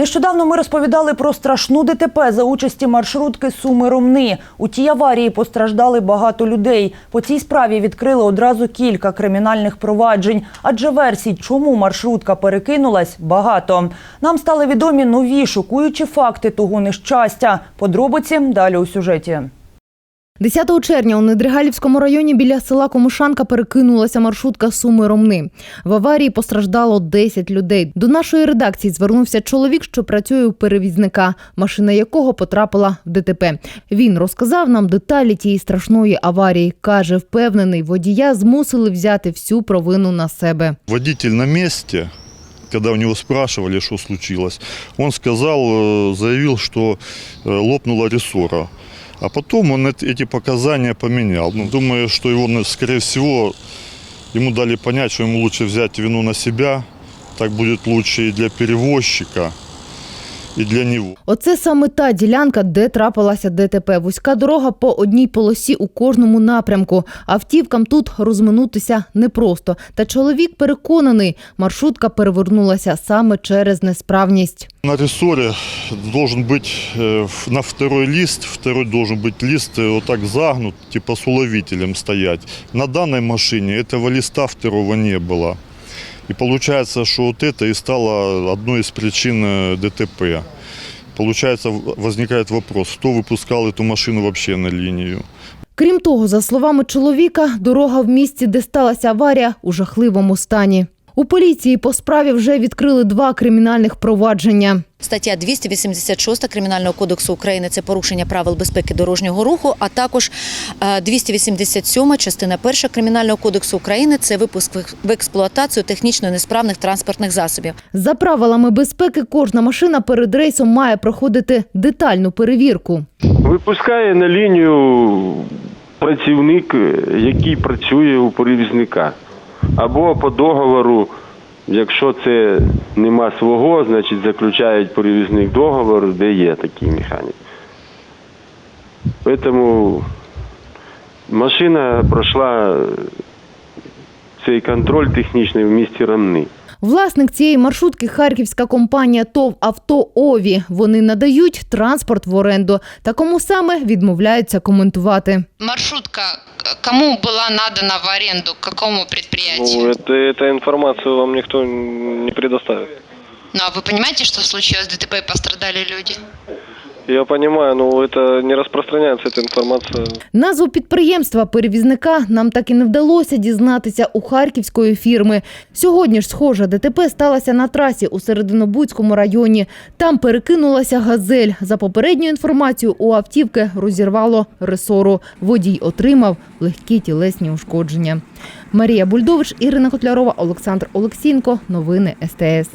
Нещодавно ми розповідали про страшну ДТП за участі маршрутки Суми-Ромни. У тій аварії постраждали багато людей. По цій справі відкрили одразу кілька кримінальних проваджень, адже версій, чому маршрутка перекинулась, багато. Нам стали відомі нові шокуючі факти того нещастя. Подробиці далі у сюжеті. 10 червня у Недригалівському районі біля села Комушанка перекинулася маршрутка Суми Ромни. В аварії постраждало 10 людей. До нашої редакції звернувся чоловік, що працює у перевізника, машина якого потрапила в ДТП. Він розказав нам деталі тієї страшної аварії. Каже, впевнений, водія змусили взяти всю провину на себе. Водитель на месте, когда у него спрашивали, что случилось, он сказал, э, заявил, что э, лопнула рессора. А потом он эти показания поменял. Ну, думаю, что его, скорее всего, ему дали понять, что ему лучше взять вину на себя. Так будет лучше и для перевозчика, и для него. Оце саме та ділянка, де трапилася ДТП. Вузька дорога по одній полосі у кожному напрямку. Автівкам тут розминутися непросто. Та чоловік переконаний, маршрутка перевернулася саме через несправність. На рессоре должен быть э, ф- на второй лист, второй должен быть лист э, вот так загнут, типа с уловителем стоять. На данной машине этого листа второго не было. И получается, что вот это и стало одной из причин э, ДТП. Получается, в- возникает вопрос, кто выпускал эту машину вообще на линию? Крім того, за словами чоловіка, дорога в місті, де сталася аварія, у жахливому стані. У поліції по справі вже відкрили два кримінальних провадження. Стаття 286 Кримінального кодексу України це порушення правил безпеки дорожнього руху, а також е, 287 частина 1 Кримінального кодексу України це випуск в- в експлуатацію технічно несправних транспортних засобів. За правилами безпеки, кожна машина перед рейсом має проходити детальну перевірку. Випускає на лінію працівник, е, який працює у перевізника. Або по договору, якщо це нема свого, значить заключають перевізник договор, де є такий механік. Тому машина пройшла цей контроль технічний в місті Рамни. Власник цієї маршрутки харківська компанія ТОВ «Авто Ові». Вони надають транспорт в оренду. Та кому саме відмовляються коментувати. маршрутка к- кому была надана в аренду, к какому предприятию? Ну, это, эту информацию вам никто не предоставит. Ну а вы понимаете, что случилось ДТП и пострадали люди? Я понимаю, но это не распространяется, эта информация. Назву підприємства перевізника нам так і не вдалося дізнатися у харківської фірми. Сьогодні ж схожа ДТП сталася на трасі у Серединобудському районі. Там перекинулася газель. За попередньою інформацією, у автівки розірвало ресору. Водій отримав легкі тілесні ушкодження. Марія Бульдович, Ірина Котлярова, Олександр Олексінко. Новини СТС.